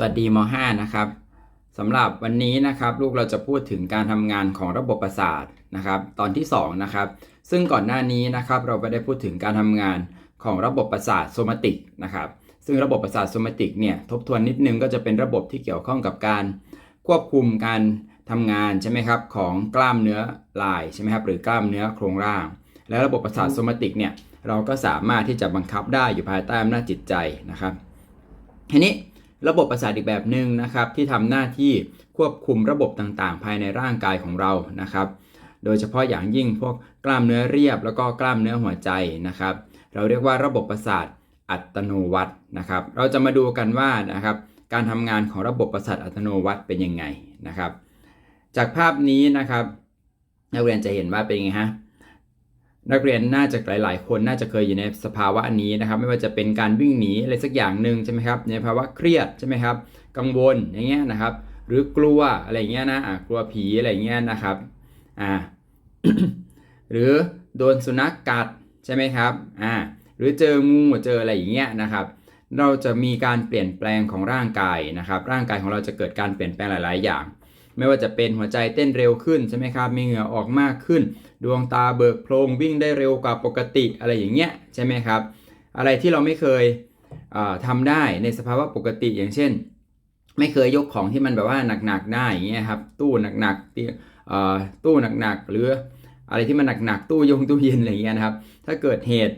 สวัสดีม .5 นะครับสำหรับวันนี้นะครับลูกเราจะพูดถึงการทำงานของระบบประสาทนะครับตอนที่2นะครับซึ่งก่อนหน้านี้นะครับเราไปได้พูดถึงการทำงานของระบบประสาทโสมาติกนะครับซึ่งระบบประสาทโสมาติกเนี่ยทบทวนนิดนึงก็จะเป็นระบบที่เกี่ยวข้องกับการควบคุมการทำงานใช่ไหมครับของกล้ามเนื้อลายใช่ไหมครับหรือกล้ามเนื้อโครงร่าง และระบบประสาทโสมาติกเนี่ยเราก็สามารถที่จะบังคับได้อยู่ภายใต้อำนาจจิตใจนะครับทีนี้ ระบบประสาทอีกแบบหนึ่งนะครับที่ทำหน้าที่ควบคุมระบบต่างๆ ภายในร่างกายของเรานะครับ โดยเฉพาะอย่างยิ่งพวกกล้ามเนื้อเรียบแล้วก็กล้ามเนื้อหัวใจนะครับ เราเรียกว่าระบบประสาทอัตโนวัตนะครับ เราจะมาดูกันว่านะครับการทำงานของระบบประสาทอัตโนมัติเป็นยังไงนะครับ จากภาพนี้นะครับนักเรียนจะเห็นว่าเป็นไงฮะ นักเรียนน่าจะหลาย ๆ คนน่าจะเคยอยู่ในสภาวะนี้นะครับ ไม่ว่าจะเป็นการวิ่งหนีอะไรสักอย่างหนึ่งใช่ไหมครับในภาวะเครียดใช่ไหมครับ กังวลอย่างเงี้ยนะครับ หรือกลัวอะไรเงี้ยนะอะกลัวผีอะไรเงี้ยนะครับอ่าหรือโดนสุนัขกกัดใช่ไหมครับอ่าหรือเจองูเจออะไรอย่างเงี้ยนะครับ เราจะมีการเปลี่ยนแปลงของร่างกายนะครับ ร่างกายของเราจะเกิดการเปลี่ยนแปลงหลาย ๆ อย่าง ไม่ว่าจะเป็นหัวใจเต้นเร็วขึ้นใช่ไหมครับมีเหงื่อออกมากขึ้น ดวงตาเบิกโพรงวิ่งได้เร็วกว่าปกติอะไรอย่างเงี้ยใช่ไหมครับอะไรที่เราไม่เคยทำได้ในสภาวะปกติอย่างเช่น ไม่เคยยกของที่มันแบบว่าหนักๆได้อย่างเงี้ยครับตู้หนักๆตู้หนักๆหรืออะไรที่มันหนักๆตู้ยงตู้เย็นอะไรอย่างเงี้ยนะครับ ถ้าเกิดเหตุ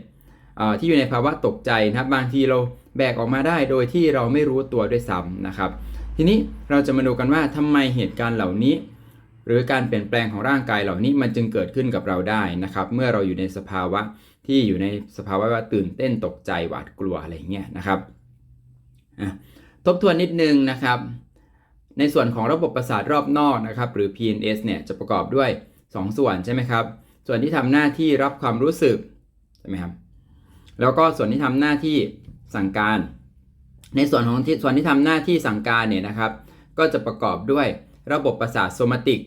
ที่อยู่ในภาวะตกใจนะครับ บางทีเราแบกออกมาได้โดยที่เราไม่รู้ตัวด้วยซ้ำนะครับ ทีนี้เราจะมาดูกันว่าทำไมเหตุการณ์เหล่านี้ หรือการเปลี่ยนแปลงของร่างกายเหล่านี้มันจึงเกิดขึ้นกับเราได้นะครับ เมื่อเราอยู่ในสภาวะที่อยู่ในสภาวะว่าตื่นเต้นตกใจหวาดกลัวอะไรเงี้ยนะครับทบทวนนิดนึงนะครับ ในส่วนของระบบประสาทรอบนอกนะครับ หรือ PNS เนี่ยจะประกอบด้วย 2 ส่วนใช่ไหมครับ ส่วนที่ทำหน้าที่รับความรู้สึกใช่ไหมครับแล้วก็ส่วนที่ทำหน้าที่สั่งการ ในส่วนของที่ส่วนที่ทำหน้าที่สั่งการเนี่ยนะครับ ก็จะประกอบด้วยระบบประสาทโสมาติก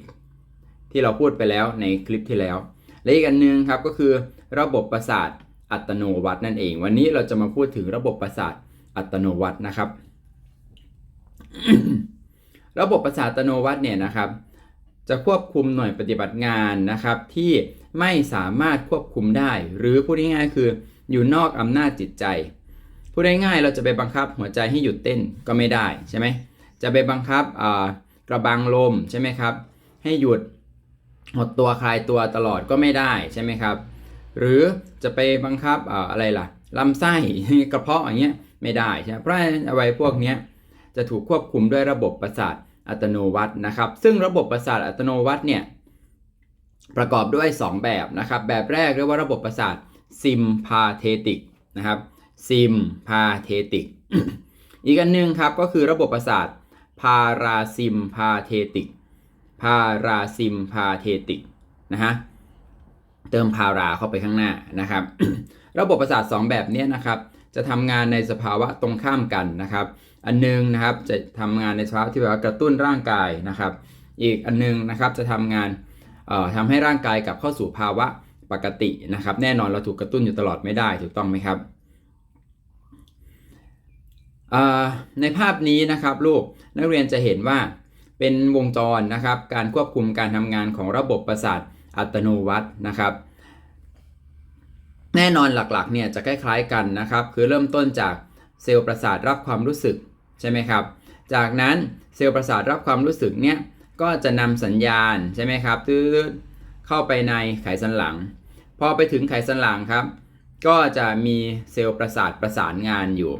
ที่เราพูดไปแล้วในคลิปที่แล้ว และอีกอันนึงครับก็คือระบบประสาทอัตโนมัตินั่นเอง วันนี้เราจะมาพูดถึงระบบประสาทอัตโนมัตินะครับ ระบบประสาทอัตโนมัติเนี่ยนะครับ จะควบคุมหน่วยปฏิบัติงานนะครับ ที่ไม่สามารถควบคุมได้ หรือพูดง่ายๆคืออยู่นอกอำนาจจิตใจ พูดง่ายๆเราจะไปบังคับหัวใจให้หยุดเต้นก็ไม่ได้ใช่ไหมจะไปบังคับกระบังลมใช่ไหมครับ ให้หยุดหดตัวคลายตัวตลอดก็ไม่ได้ใช่ไหมครับ หรือจะไปบังคับอะไรล่ะลำไส้กระเพาะอย่างเงี้ยไม่ได้ใช่ไหมเพราะอะไรพวกเนี้ยจะถูกควบคุมด้วยระบบประสาทอัตโนมัตินะครับ ซึ่งระบบประสาทอัตโนมัติเนี่ยประกอบด้วย 2 แบบนะครับ แบบแรกเรียกว่าระบบประสาทซิมพาเทติกนะครับ ซิมพาเทติก อีกอันนึงครับก็คือระบบประสาทพาราซิมพาเทติก พาราซิมพาเทติกนะฮะเติมพาราเข้าไปข้างหน้านะครับ ระบบประสาท 2 แบบนี้นะครับ จะทำงานในสภาวะตรงข้ามกันนะครับ อันนึงนะครับจะทำงานในสภาวะที่แบบว่ากระตุ้นร่างกายนะครับ อีกอันนึงนะครับจะทำงานทำให้ร่างกายกลับเข้าสู่ภาวะปกตินะครับ แน่นอนเราถูกกระตุ้นอยู่ตลอดไม่ได้ถูกต้องไหมครับ ในภาพนี้นะครับลูกนักเรียนจะเห็นว่าเป็นวงจรนะครับ การควบคุมการทำงานของระบบประสาทอัตโนมัตินะครับ แน่นอนหลักๆเนี่ยจะคล้ายๆกันนะครับ คือเริ่มต้นจากเซลล์ประสาทรับความรู้สึกใช่ไหมครับ จากนั้นเซลล์ประสาทรับความรู้สึกเนี่ยก็จะนำสัญญาณใช่ไหมครับตื้อเข้าไปในไขสันหลัง พอไปถึงไขสันหลังครับ ก็จะมีเซลล์ประสาทประสานงานอยู่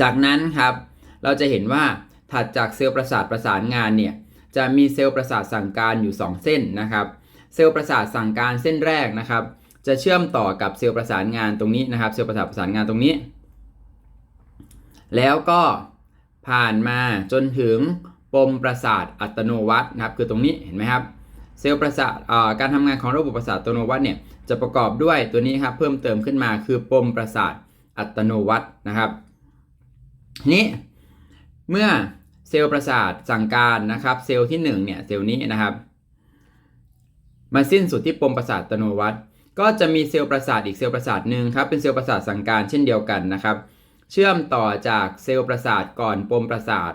จากนั้นครับเราจะเห็นว่าถัดจากเซลล์ประสาทประสานงานเนี่ยจะมีเซลล์ประสาทสั่งการอยู่ 2 เส้นนะครับเซลล์ประสาทสั่งการเส้นแรกนะครับ จะเชื่อมต่อกับเซลล์ประสานงานตรงนี้นะครับ เซลล์ประสาทประสานงานตรงนี้ แล้วก็ผ่านมาจนถึงปมประสาทอัตโนมัตนะครับ คือตรงนี้เห็นไหมครับ เซลล์ประสาทการทำงานของระบบประสาทอัตโนมัตเนี่ยจะประกอบด้วยตัวนี้ครับเพิ่มเติมขึ้นมาคือปมประสาทอัตโนมัตนะครับ นี้เมื่อเซลล์ประสาทสั่งการนะครับ เซลล์ที่1เนี่ยเซลล์นี้นะครับมาสิ้นสุดที่ปมประสาทอัตโนมัติก็จะมีเซลล์ประสาทอีกเซลล์ประสาทหนึ่งครับเป็นเซลล์ประสาทสั่งการเช่นเดียวกันนะครับ เชื่อมต่อจากเซลล์ประสาทก่อนปมประสาท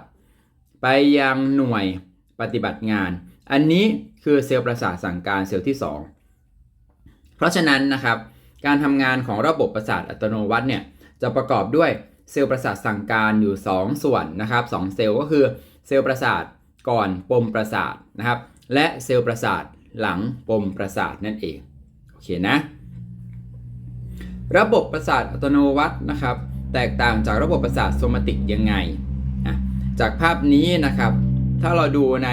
ไปยังหน่วยปฏิบัติงาน อันนี้คือเซลล์ประสาทสั่งการเซลล์ที่ 2 เพราะฉะนั้นนะครับ การทำงานของระบบประสาทอัตโนมัติเนี่ยจะประกอบด้วย เซลล์ประสาทสั่งการอยู่ 2 ส่วนนะครับ2เซลล์ก็คือเซลล์ประสาทก่อนปมประสาทนะครับ และเซลล์ประสาทหลังปมประสาทนั่นเองโอเคนะ ระบบประสาทอัตโนมัตินะครับ แตกต่างจากระบบประสาทโซมาติกยังไงอะจากภาพนี้นะครับ ถ้าเราดูใน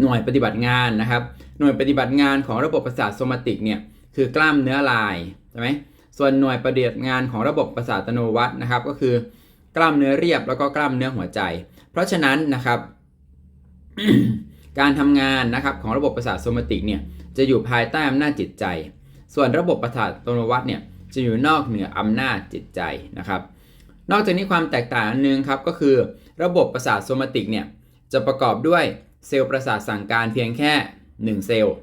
หน่วยปฏิบัติงานนะครับ หน่วยปฏิบัติงานของระบบประสาทโซมาติกเนี่ยคือกล้ามเนื้อลายใช่ไหม ส่วนหน่วยปฏิบัติงานของระบบประสาทอัตโนมัตินะครับ ก็คือกล้ามเนื้อเรียบแล้วก็กล้ามเนื้อหัวใจ เพราะฉะนั้นนะครับ การทำงานนะครับของระบบประสาทโซมาติกเนี่ยจะอยู่ภายใต้อำนาจจิตใจ ส่วนระบบประสาทอัตโนมัติเนี่ยจะอยู่นอกเหนืออำนาจจิตใจนะครับ นอกจากนี้ความแตกต่างอันหนึงครับก็คือ ระบบประสาทโซมาติกเนี่ยจะประกอบด้วยเซลล์ประสาทสั่งการเพียงแค่ 1 เซลล์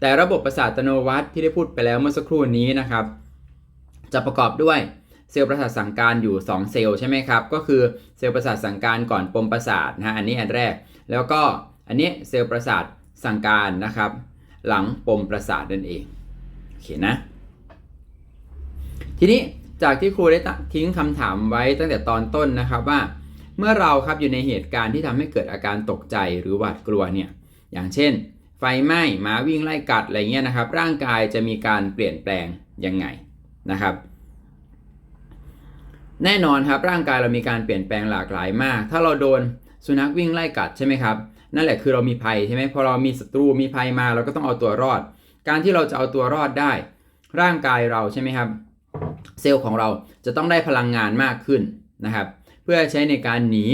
แต่ระบบประสาทอัตโนมัติที่ได้พูดไปแล้วเมื่อสักครู่นี้นะครับ จะประกอบด้วยเซลล์ประสาทสั่งการอยู่ 2 เซลล์ใช่ไหมครับ ก็คือเซลล์ประสาทสั่งการก่อนปมประสาทนะฮะอันนี้อันแรก แล้วก็อันนี้เซลล์ประสาทสั่งการนะครับ หลังปมประสาทนั่นเองโอเคนะ ทีนี้จากที่ครูได้ทิ้งคำถามไว้ตั้งแต่ตอนต้นนะครับว่า เมื่อเราครับอยู่ในเหตุการณ์ที่ทำให้เกิดอาการตกใจหรือหวาดกลัวเนี่ยอย่างเช่น ไฟไหม้หมาวิ่งไล่กัดอะไรเงี้ยนะครับ ร่างกายจะมีการเปลี่ยนแปลงยังไง นะครับ แน่นอนครับร่างกายเรามีการเปลี่ยนแปลงหลากหลายมาก ถ้าเราโดนสุนัขวิ่งไล่กัดใช่ไหมครับนั่นแหละคือเรามีภัยใช่ไหมพอเรามีศัตรูมีภัยมาเราก็ต้องเอาตัวรอด การที่เราจะเอาตัวรอดได้ ร่างกายเราใช่ไหมครับ เซลล์ของเราจะต้องได้พลังงานมากขึ้นนะครับ เพื่อใช้ในการหนี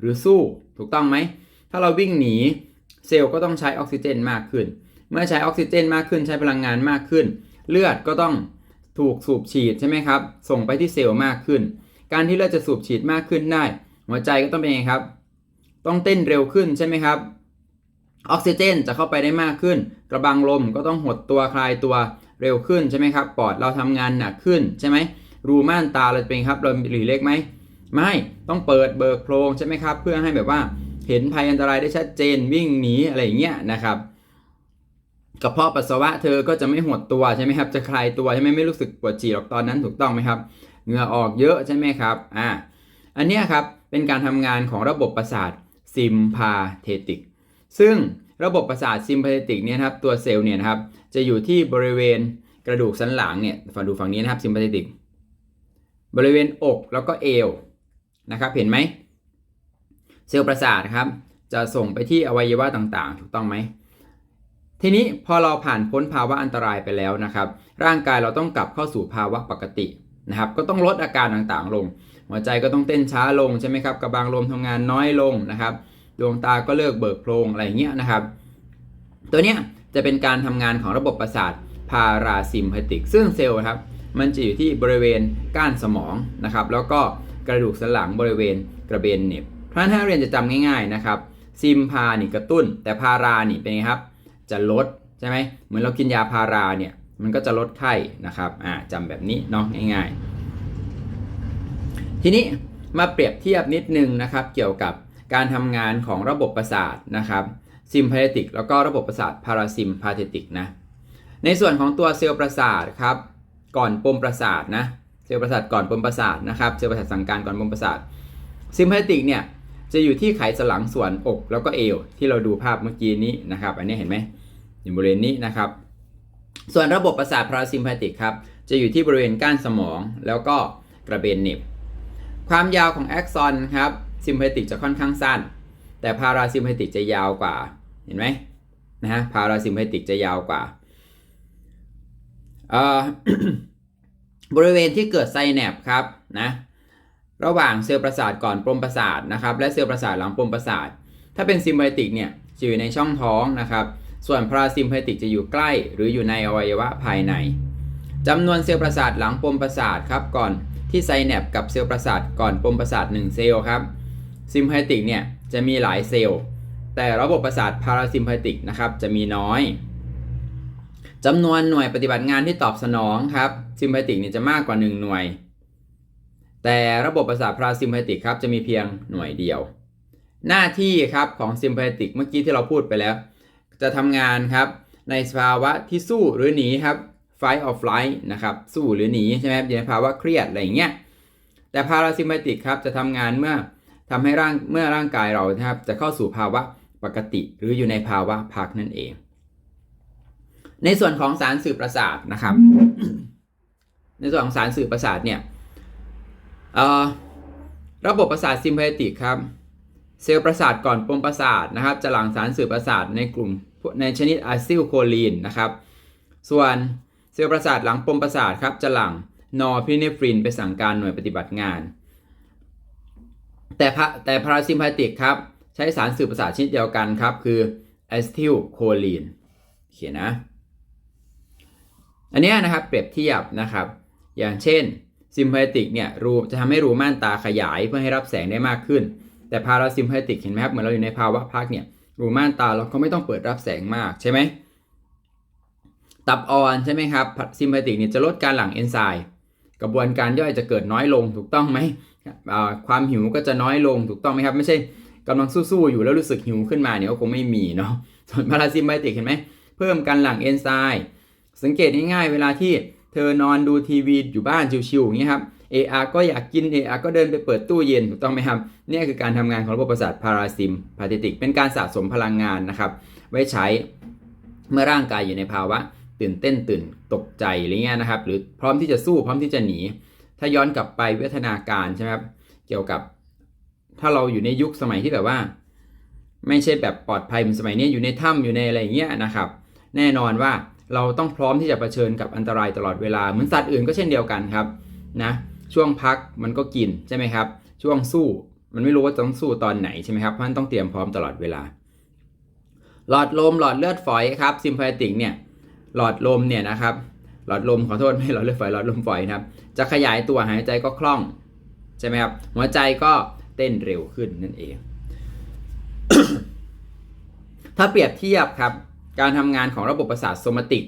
หรือสู้ถูกต้องไหมถ้าเราวิ่งหนีเซลล์ก็ต้องใช้ออกซิเจนมากขึ้น เมื่อใช้ออกซิเจนมากขึ้นใช้พลังงานมากขึ้น เลือดก็ต้อง ถูกสูบฉีดใช่ไหมครับ ส่งไปที่เซลล์มากขึ้น การที่เลือดจะสูบฉีดมากขึ้นได้ หัวใจก็ต้องเป็นไงครับ ต้องเต้นเร็วขึ้นใช่ไหมครับ ออกซิเจนจะเข้าไปได้มากขึ้น กระบังลมก็ต้องหดตัวคลายตัวเร็วขึ้นใช่ไหมครับ ปอดเราทำงานหนักขึ้นใช่ไหม รูม่านตาเราเป็นครับเราหลีเล็กไหม ไม่ ต้องเปิดเบิกโพรงใช่ไหมครับ เพื่อให้แบบว่าเห็นภัยอันตรายได้ชัดเจนวิ่งหนีอะไรอย่างเงี้ยนะครับ กระเพาะปัสสาวะเธอก็จะไม่หดตัวใช่ไหมครับ จะคลายตัวใช่ไหมไม่รู้สึกปวดฉี่หรอกตอนนั้นถูกต้องไหมครับเหงื่อออกเยอะใช่ไหมครับอ่าอันนี้ครับเป็นการทำงานของระบบประสาทซิมพาเทติก ซึ่งระบบประสาทซิมพาเทติกเนี่ยครับตัวเซลล์เนี่ยนะครับจะอยู่ที่บริเวณกระดูกสันหลังเนี่ยฝั่งดูฝั่งนี้นะครับซิมพาเทติกบริเวณอกแล้วก็เอวนะครับเห็นไหมเซลล์ประสาทครับจะส่งไปที่อวัยวะต่างๆ ถูกต้องไหม ทีนี้พอเราผ่านพ้นภาวะอันตรายไปแล้วนะครับ ร่างกายเราต้องกลับเข้าสู่ภาวะปกตินะครับ ก็ต้องลดอาการต่างๆลง หัวใจก็ต้องเต้นช้าลงใช่ไหมครับกระบังลมทำงานน้อยลงนะครับ ดวงตาก็เลิกเบิกโพรงอะไรเงี้ยนะครับ ตัวเนี้ยจะเป็นการทำงานของระบบประสาทพาราซิมพติก ซึ่งเซลล์ครับ มันจะอยู่ที่บริเวณก้านสมองนะครับ แล้วก็กระดูกสันหลังบริเวณกระเบนเน็บเพราะฉะนั้นถ้าเรียนจะจำง่าย ๆนะครับ ซิมพานี่กระตุ้น แต่พารานี่เป็นไงครับ จะลดใช่ไหมเหมือนเรากินยาพาราเนี่ยมันก็จะลดไข้นะครับอ่าจำแบบนี้เนาะง่ายๆ ทีนี้มาเปรียบเทียบนิดนึงนะครับ เกี่ยวกับการทำงานของระบบประสาทนะครับซิมพาเทติกแล้วก็ระบบประสาทพาราซิมพาเทติกนะในส่วนของตัวเซลล์ประสาทครับก่อนปมประสาทนะเซลล์ประสาทก่อนปมประสาทนะครับเซลล์ประสาทสังการก่อนปมประสาทซิมพาเทติกเนี่ยจะอยู่ที่ไขสันหลังส่วนอกแล้วก็เอวที่เราดูภาพเมื่อกี้นี้นะครับ อันนี้เห็นไหม อยู่บริเวณนี้นะครับ ส่วนระบบประสาทพาราซิมพาเทติกครับ จะอยู่ที่บริเวณก้านสมองแล้วก็กระเบนเหน็บ ความยาวของแอ็กซอนครับซิมพาเทติกจะค่อนข้างสั้น แต่พาราซิมพาเทติกจะยาวกว่า เห็นไหมนะฮะพาราซิมพาเทติกจะยาวกว่าบริเวณที่เกิดไซแนปครับนะระหว่างเซลล์ประสาทก่อนปมประสาทนะครับและเซลล์ประสาทหลังปมประสาท ถ้าเป็นซิมไบติกเนี่ยจะอยู่ในช่องท้องนะครับ ส่วนพาราซิมไบติกจะอยู่ใกล้ หรืออยู่ในอวัยวะภายในจำนวนเซลล์ประสาทหลังปมประสาทครับก่อนที่ไซแนปกับเซลล์ประสาทก่อนปมประสาท1เซลล์ครับซิมไบติกเนี่ยจะมีหลายเซลล์ แต่ระบบประสาทพาราซิมไบติกนะครับจะมีน้อยจำนวนหน่วยปฏิบัติงานที่ตอบสนองครับซิมพาติกเนี่ยจะมากกว่า 1 หน่วย แต่ระบบประสาทพาราซิมพาติกครับจะมีเพียงหน่วยเดียว หน้าที่ครับของซิมพาติกเมื่อกี้ที่เราพูดไปแล้ว จะทำงานครับ ในสภาวะที่สู้หรือหนีครับ fight or flight นะครับ สู้หรือหนีใช่ไหมอยู่ในภาวะเครียดอะไรอย่างเงี้ย แต่พาราซิมพาติกครับจะทำงานเมื่อทำให้ร่างเมื่อร่างกายเรานะครับจะเข้าสู่ภาวะปกติหรืออยู่ในภาวะพักนั่นเอง ในส่วนของสารสื่อประสาทนะครับ ในส่วนของสารสื่อประสาทเนี่ยระบบประสาทซิมพาติกครับ เซลล์ประสาทก่อนปมประสาทนะครับ จะหลั่งสารสื่อประสาทในกลุ่ม ในชนิดอะซิลโคลีนนะครับ ส่วนเซลล์ประสาทหลังปมประสาทครับจะหลั่งนอร์พิเนฟรินไปสั่งการหน่วยปฏิบัติงาน แต่แต่พาราซิมพาติกครับ ใช้สารสื่อประสาทชนิดเดียวกันครับ คืออะซิลโคลีนเขียนนะ อันนี้นะครับเปรียบเทียบนะครับ อย่างเช่นซิมพาติกเนี่ยรูจะทำให้รูม่านตาขยายเพื่อให้รับแสงได้มากขึ้น แต่พาราซิมพาติกเห็นไหมครับเหมือนเราอยู่ในภาวะพักเนี่ย รูม่านตาเราก็ไม่ต้องเปิดรับแสงมากใช่ไหมตับอ่อนใช่ไหมครับซิมพาติกเนี่ยจะลดการหลั่งเอนไซม์กระบวนการย่อยจะเกิดน้อยลงถูกต้องไหมความหิวก็จะน้อยลงถูกต้องไหมครับ ไม่ใช่กำลังสู้ๆอยู่แล้วรู้สึกหิวขึ้นมาเนี่ยก็คงไม่มีเนาะส่วนพาราซิมพาติกเห็นไหมเพิ่มการหลั่งเอนไซม์สังเกตง่ายๆเวลาที่เธอนอนดูทีวีอยู่บ้านชิวๆอย่างนี้ครับ AR ก็อยากกิน AR ก็เดินไปเปิดตู้เย็นถูกต้องไหมครับนี่คือการทำงานของระบบประสาทพาราซิมพาเทติก เป็นการสะสมพลังงานนะครับ ไว้ใช้เมื่อร่างกายอยู่ในภาวะ ตื่นเต้นตื่นตกใจอะไรเงี้ยนะครับ หรือพร้อมที่จะสู้พร้อมที่จะหนี ถ้าย้อนกลับไปวิวัฒนาการใช่ไหมครับเกี่ยวกับถ้าเราอยู่ในยุคสมัยที่แบบว่า ไม่ใช่แบบปลอดภัยเหมือนสมัยนี้อยู่ในถ้ำอยู่ในอะไรเงี้ยนะครับ แน่นอนว่าเราต้องพร้อมที่จะเผชิญกับอันตรายตลอดเวลาเหมือนสัตว์อื่นก็เช่นเดียวกันครับนะ ช่วงพักมันก็กินใช่ไหมครับ ช่วงสู้มันไม่รู้ว่าจะต้องสู้ตอนไหนใช่ไหมครับเพราะนั้นต้องเตรียมพร้อมตลอดเวลา หลอดลมหลอดเลือดฝอยครับซิมพาติกเนี่ยหลอดลมเนี่ยนะครับหลอดลมขอโทษไม่หลอดเลือดฝอยหลอดลมฝอยนะครับ จะขยายตัวหายใจก็คล่องใช่ไหมครับหัวใจก็เต้นเร็วขึ้นนั่นเอง ถ้าเปรียบเทียบครับการทำงานของระบบประสาทโซมาติก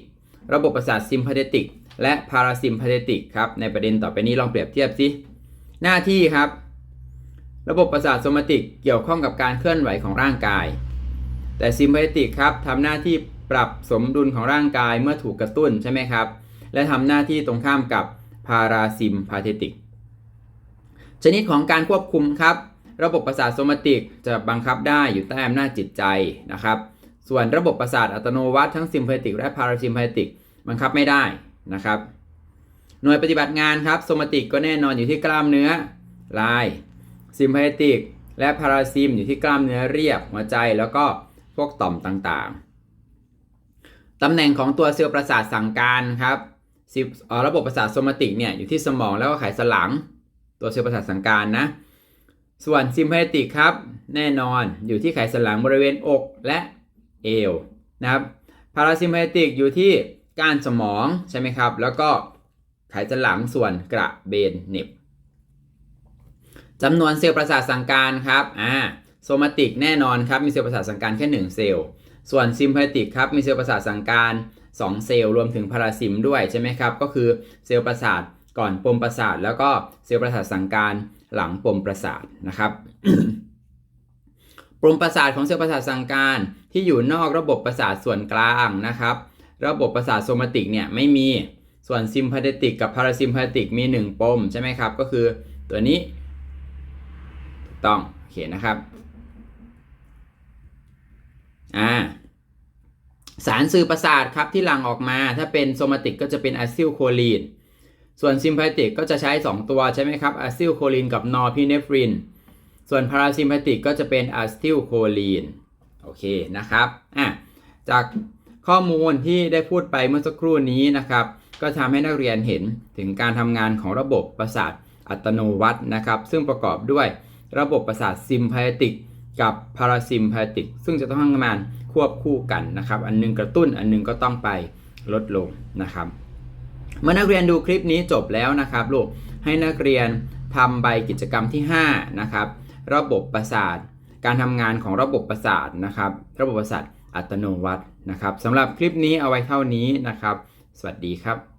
ระบบประสาทซิมพาติก และพาราซิมพาเทติกครับ ในประเด็นต่อไปนี้ลองเปรียบเทียบสิ หน้าที่ครับ ระบบประสาทโซมาติกเกี่ยวข้องกับการเคลื่อนไหวของร่างกาย แต่ซิมพาเทติกครับทำหน้าที่ปรับสมดุลของร่างกายเมื่อถูกกระตุ้นใช่ไหมครับ และทำหน้าที่ตรงข้ามกับพาราซิมพาเทติก ชนิดของการควบคุมครับ ระบบประสาทโซมาติกจะบังคับได้อยู่ใต้อำนาจจิตใจนะครับ ส่วนระบบประสาทอัตโนมัติทั้งซิมพาเทติกและพาราซิมพาเทติกบังคับไม่ได้ นะครับ หน่วยปฏิบัติงานครับโซมาติกก็แน่นอนอยู่ที่กล้ามเนื้อลายซิมพาติกและพาราซิมอยู่ที่กล้ามเนื้อเรียบหัวใจแล้วก็พวกต่อมต่างๆ ตำแหน่งของตัวเซลล์ประสาทสั่งการครับระบบประสาทโซมาติกเนี่ยอยู่ที่สมองแล้วก็ไขสันหลัง ตัวเซลล์ประสาทสั่งการนะ ส่วนซิมพาติกครับแน่นอนอยู่ที่ไขสันหลังบริเวณอกและเอวนะครับพาราซิมพาติกอยู่ที่ ก้านสมองใช่ไหมครับ แล้วก็ไขสันหลังส่วนกระเบนเน็บจำนวนเซลล์ประสาทสังการครับอ่าโซมาติกแน่นอนครับมีเซลล์ประสาทสังการแค่ 1 เซลล์ ส่วนซิมพาติกครับมีเซลล์ประสาทสังการ 2 เซลล์รวมถึงพาราซิมด้วยใช่ไหมครับก็คือเซลล์ประสาทก่อนปมประสาท แล้วก็เซลล์ประสาทสังการหลังปมประสาทนะครับปมประสาทของเซลล์ประสาทสังการที่อยู่นอกระบบประสาทส่วนกลางนะครับ ระบบประสาทโซมาติกเนี่ยไม่มีส่วนซิมพาติกกับพาราซิมพาติกมี 1 ปมใช่ไหมครับ ก็คือตัวนี้ถูกต้องโอเคนะครับอ่าสารสื่อประสาทครับที่หลั่งออกมา ถ้าเป็นโซมาติกก็จะเป็นอะซิลโคลีนส่วนซิมพาติกก็จะใช้ 2 ตัวใช่ไหมครับอะซิลโคลีนกับนอร์พิเนฟริน ส่วนพาราซิมพาติกก็จะเป็นอะซิลโคลีนโอเคนะครับอะจาก ข้อมูลที่ได้พูดไปเมื่อสักครู่นี้นะครับ ก็ทำให้นักเรียนเห็นถึงการทำงานของระบบประสาทอัตโนมัตินะครับ ซึ่งประกอบด้วยระบบประสาทซิมพาติกกับพาราซิมพาติกซึ่งจะต้องทำงานควบคู่กันนะครับ อันนึงกระตุ้นอันนึงก็ต้องไปลดลงนะครับ เมื่อนักเรียนดูคลิปนี้จบแล้วนะครับลูกให้นักเรียนทำใบกิจกรรมที่ 5 นะครับ ระบบประสาท การทำงานของระบบประสาทนะครับ ระบบประสาทอัตโนมัติ นะครับสำหรับคลิปนี้เอาไว้เท่านี้นะครับ สวัสดีครับ